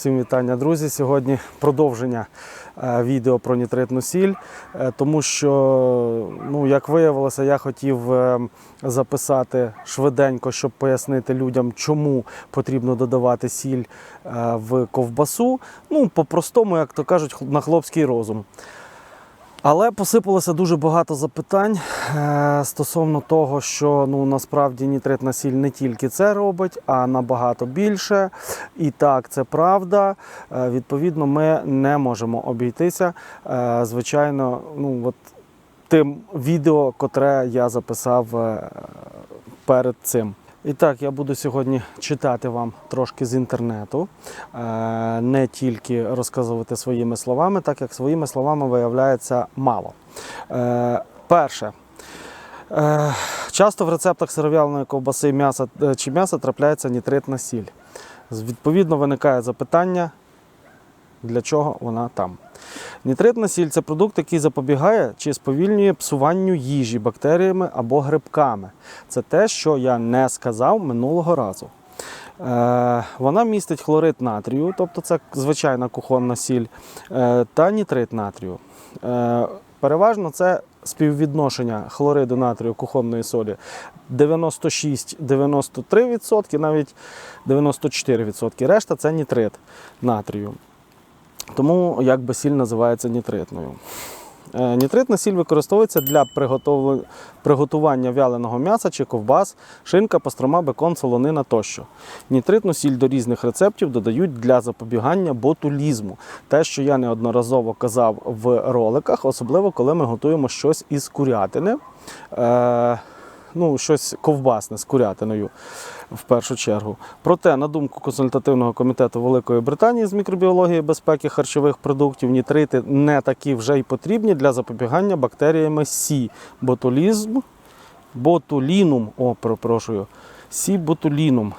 Всім вітання, друзі. Сьогодні продовження е, відео про нітритну сіль, е, тому що, ну, як виявилося, я хотів е, записати швиденько, щоб пояснити людям, чому потрібно додавати сіль в ковбасу. Ну, по-простому, як то кажуть, на хлопський розум. Але посипалося дуже багато запитань е, стосовно того, що ну насправді нітритна сіль не тільки це робить, а набагато більше. І так, це правда. Е, відповідно, ми не можемо обійтися. Е, звичайно, ну от тим відео, котре я записав перед цим. І так, я буду сьогодні читати вам трошки з інтернету, е, не тільки розказувати своїми словами, так як своїми словами виявляється мало. Е, Перше. Е, Часто в рецептах сиров'яленої ковбаси м'яса чи м'яса трапляється нітритна сіль. Відповідно, виникає запитання, для чого вона там. Нітритна сіль це продукт, який запобігає чи сповільнює псуванню їжі бактеріями або грибками. Це те, що я не сказав минулого разу. Е, вона містить хлорид натрію, тобто це звичайна кухонна сіль, е, та нітрит натрію. Е, переважно це співвідношення хлориду натрію кухонної солі 96-93%, навіть 94%. Решта це нітрит натрію. Тому якби сіль називається нітритною. Е, Нітритна сіль використовується для приготування вяленого м'яса чи ковбас, шинка, пастрома, бекон, солонина тощо. Нітритну сіль до різних рецептів додають для запобігання ботулізму. Те, що я неодноразово казав в роликах, особливо коли ми готуємо щось із курятини. Ну, щось ковбасне з курятиною в першу чергу. Проте, на думку консультативного комітету Великої Британії з мікробіології безпеки харчових продуктів, нітрити не такі вже й потрібні для запобігання бактеріями Сі. Ботулізм, ботулінум, о, перепрошую, Сі ботулінум.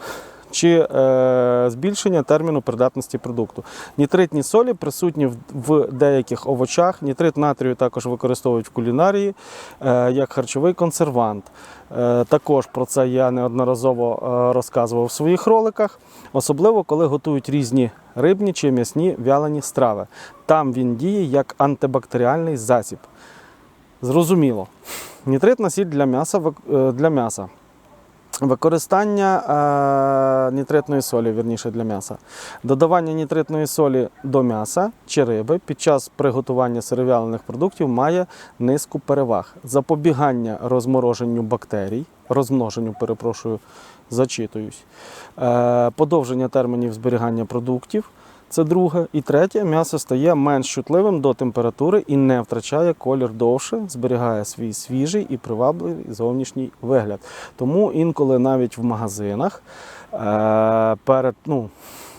Чи е, збільшення терміну придатності продукту. Нітритні солі присутні в, в деяких овочах. Нітрит натрію також використовують в кулінарії е, як харчовий консервант. Е, також про це я неодноразово е, розказував в своїх роликах, особливо коли готують різні рибні чи м'ясні вялені страви. Там він діє як антибактеріальний засіб. Зрозуміло. Нітритна сіль для м'яса, е, для м'яса. Використання е, нітритної солі, вірніше для м'яса. Додавання нітритної солі до м'яса чи риби під час приготування сиров'ялених продуктів має низку переваг. Запобігання розмороженню бактерій, розмноженню, перепрошую, зачитуюсь. Е, подовження термінів зберігання продуктів. Це друге. І третє, м'ясо стає менш чутливим до температури і не втрачає колір довше, зберігає свій свіжий і привабливий зовнішній вигляд. Тому інколи навіть в магазинах е, перед, ну,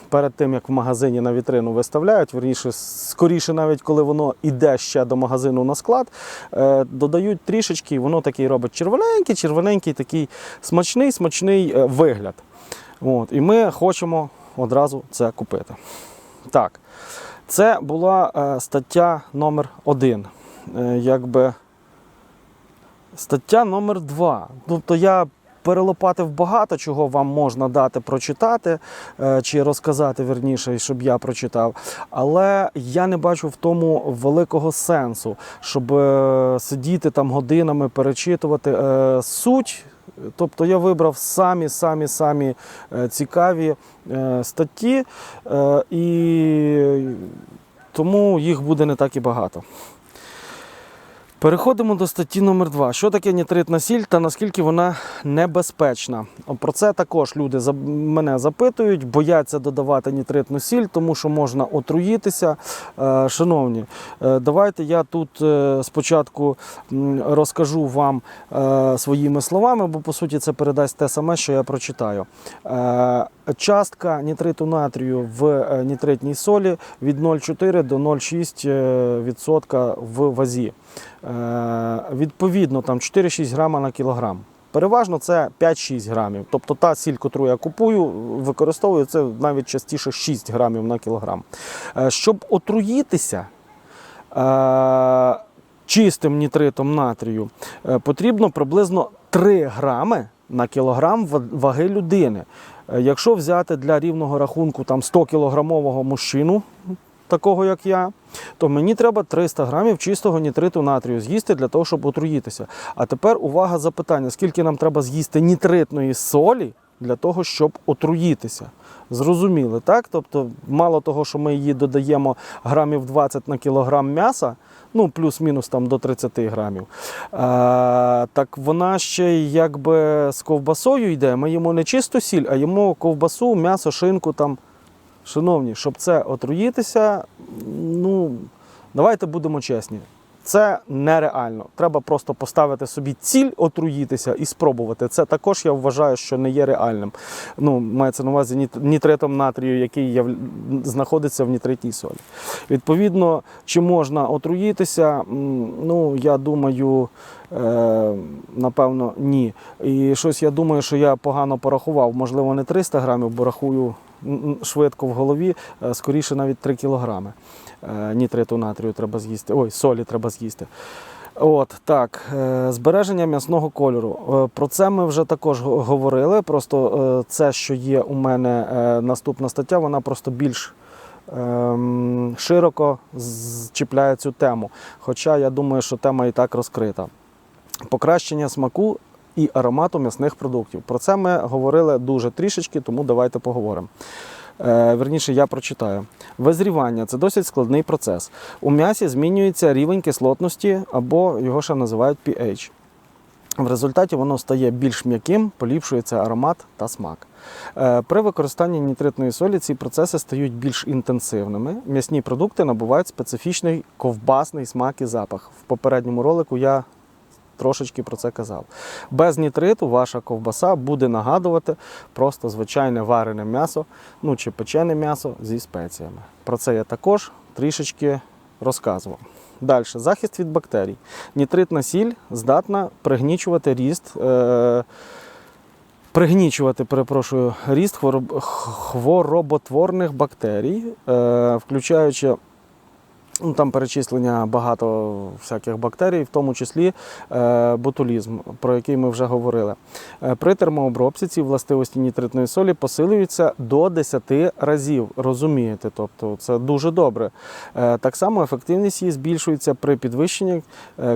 перед тим, як в магазині на вітрину виставляють, верніше, скоріше, навіть коли воно йде ще до магазину на склад, е, додають трішечки, і воно такий робить червоненький, червоненький, такий смачний, смачний е, вигляд. От, і ми хочемо одразу це купити. Так, це була е, стаття номер один. Е, якби стаття номер два. Тобто я перелопатив багато чого вам можна дати прочитати е, чи розказати вірніше, щоб я прочитав. Але я не бачу в тому великого сенсу, щоб е, сидіти там годинами, перечитувати суть. Тобто я вибрав самі самі самі е, цікаві е, статті, е, і тому їх буде не так і багато. Переходимо до статті номер 2 Що таке нітритна сіль та наскільки вона небезпечна? Про це також люди мене запитують, бояться додавати нітритну сіль, тому що можна отруїтися. Е, Шановні, е, давайте я тут е, спочатку розкажу вам своїми словами, бо по суті це передасть те саме, що я прочитаю. Частка нітриту натрію в е, нітритній солі від 0,4 до 0,6% е, в вазі. Е, Відповідно, там 4-6 грама на кілограм. Переважно це 5-6 грамів. Тобто та сіль, яку я купую, використовую це навіть частіше 6 грамів на кілограм. Щоб отруїтися, чистим нітритом натрію потрібно приблизно 3 грами на кілограм ваги людини. Е, Якщо взяти для рівного рахунку там 100 кілограмового мужчину, такого як я, то мені треба 300 грамів чистого нітриту натрію з'їсти для того, щоб отруїтися. А тепер увага запитання: скільки нам треба з'їсти нітритної солі для того, щоб отруїтися? Зрозуміли, так? Тобто, мало того, що ми її додаємо грамів 20 на кілограм м'яса, ну плюс-мінус там до 30 грамів. А, так вона ще якби з ковбасою йде. Ми їмо не чисту сіль, а їмо ковбасу, м'ясо, шинку там. Шановні, щоб це отруїтися, ну давайте будемо чесні. Це нереально. Треба просто поставити собі ціль отруїтися і спробувати. Це також я вважаю, що не є реальним. Ну, мається на увазі нітритом натрію, який знаходиться в нітритній солі. Відповідно, чи можна отруїтися? Ну, я думаю, е, напевно, ні. І щось я думаю, що я погано порахував. Можливо, не 300 грамів, бо рахую швидко в голові, е, скоріше навіть 3 кілограми е, нітриту натрію треба з'їсти. Ой, солі треба з'їсти. От так, е, збереження м'ясного кольору. Про це ми вже також говорили. Просто це, що є у мене наступна стаття, вона просто більш ем, широко з- чіпляє цю тему. Хоча я думаю, що тема і так розкрита. Покращення смаку і аромату м'ясних продуктів. Про це ми говорили дуже трішечки, тому давайте поговоримо. Е, Верніше, я прочитаю. Визрівання це досить складний процес. У м'ясі змінюється рівень кислотності або його ще називають pH. В результаті воно стає більш м'яким, поліпшується аромат та смак. Е, При використанні нітритної солі ці процеси стають більш інтенсивними. М'ясні продукти набувають специфічний ковбасний смак і запах. В попередньому ролику я трошечки про це казав. Без нітриту ваша ковбаса буде нагадувати просто звичайне варене м'ясо, ну чи печене м'ясо зі спеціями. Про це я також трішечки розказував. Далі, захист від бактерій. Нітритна сіль здатна пригнічувати ріст. Е- Пригнічувати, перепрошую, ріст хвороб- хвороботворних бактерій, е, включаючи ну, там перечислення багато всяких бактерій, в тому числі е, ботулізм, про який ми вже говорили. Е, При термообробці ці властивості нітритної солі посилюються до 10 разів. Розумієте, тобто це дуже добре. Е, Так само ефективність її збільшується при підвищенні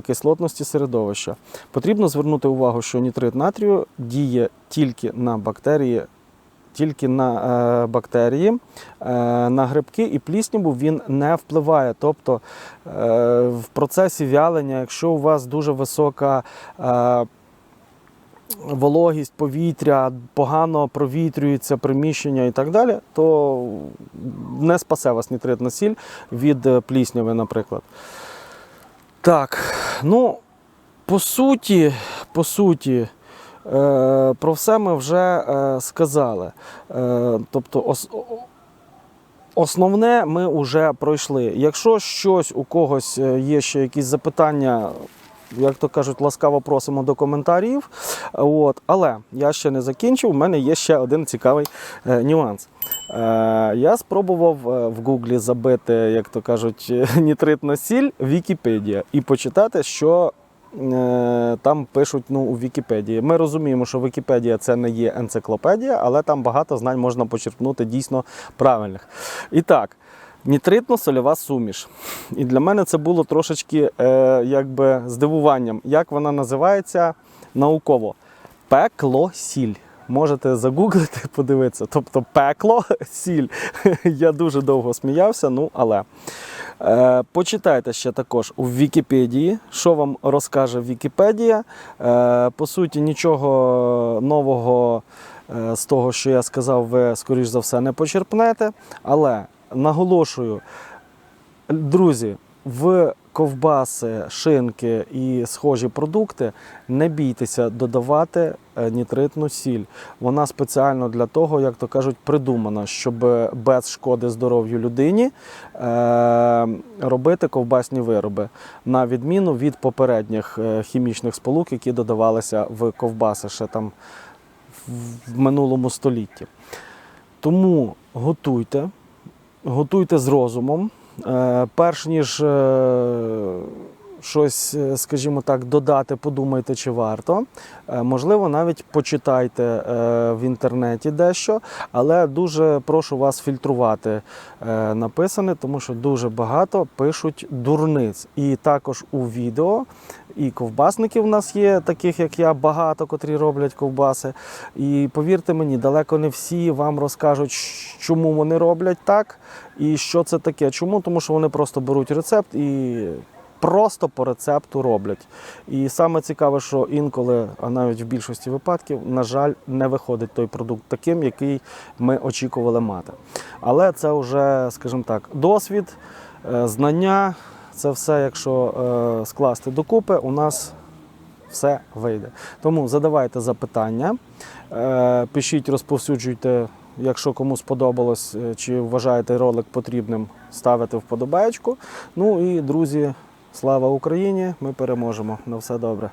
кислотності середовища. Потрібно звернути увагу, що нітрит натрію діє тільки на бактерії. Тільки на е, бактерії, е, на грибки і плісняву він не впливає. Тобто е, в процесі вялення, якщо у вас дуже висока вологість повітря, погано провітрюється приміщення і так далі, то не спасе вас нітритна сіль від плісняви, наприклад. Так, ну, по суті, по суті, про все ми вже е, сказали. Е, тобто, основне ми вже пройшли. Якщо щось у когось е, є ще якісь запитання, як то кажуть, ласкаво просимо до коментарів. От. Але я ще не закінчив. У мене є ще один цікавий е, нюанс. Е, я спробував е, в Гуглі забити, як то кажуть, нітритна сіль Вікіпедія і почитати, що е, там пишуть ну, у Вікіпедії. Ми розуміємо, що Вікіпедія це не є енциклопедія, але там багато знань можна почерпнути дійсно правильних. І так. Нітритно-сольова суміш. І для мене це було трошечки е, якби здивуванням. Як вона називається науково? Пекло-сіль. Можете загуглити, подивитися. Тобто пекло, сіль. Я дуже довго сміявся, ну але. Е, почитайте ще також у Вікіпедії, що вам розкаже Вікіпедія. Е, по суті, нічого нового е, з того, що я сказав, ви, скоріш за все, не почерпнете. Але наголошую, друзі, в ковбаси, шинки і схожі продукти не бійтеся додавати е, нітритну сіль. Вона спеціально для того, як то кажуть, придумана, щоб без шкоди здоров'ю людині е, робити ковбасні вироби, на відміну від попередніх е, хімічних сполук, які додавалися в ковбаси ще там в- в минулому столітті. Тому готуйте, готуйте з розумом. Е, Перш ніж е, щось, е, скажімо так, додати, подумайте, чи варто. Можливо, навіть почитайте в інтернеті дещо, але дуже прошу вас фільтрувати написане, тому що дуже багато пишуть дурниць. І також у відео. І ковбасники в нас є, таких як я, багато, котрі роблять ковбаси. І повірте мені, далеко не всі вам розкажуть, чому вони роблять так і що це таке. Чому? Тому що вони просто беруть рецепт і просто по рецепту роблять. І саме цікаве, що інколи, а навіть в більшості випадків, на жаль, не виходить той продукт таким, який ми очікували мати. Але це вже, скажімо так, досвід, е, знання. Це все, якщо е, скласти докупи, у нас все вийде. Тому задавайте запитання, е, пишіть, розповсюджуйте, якщо кому сподобалось, е, чи вважаєте ролик потрібним, ставите вподобаєчку. Ну і друзі, слава Україні! Ми переможемо. На все добре.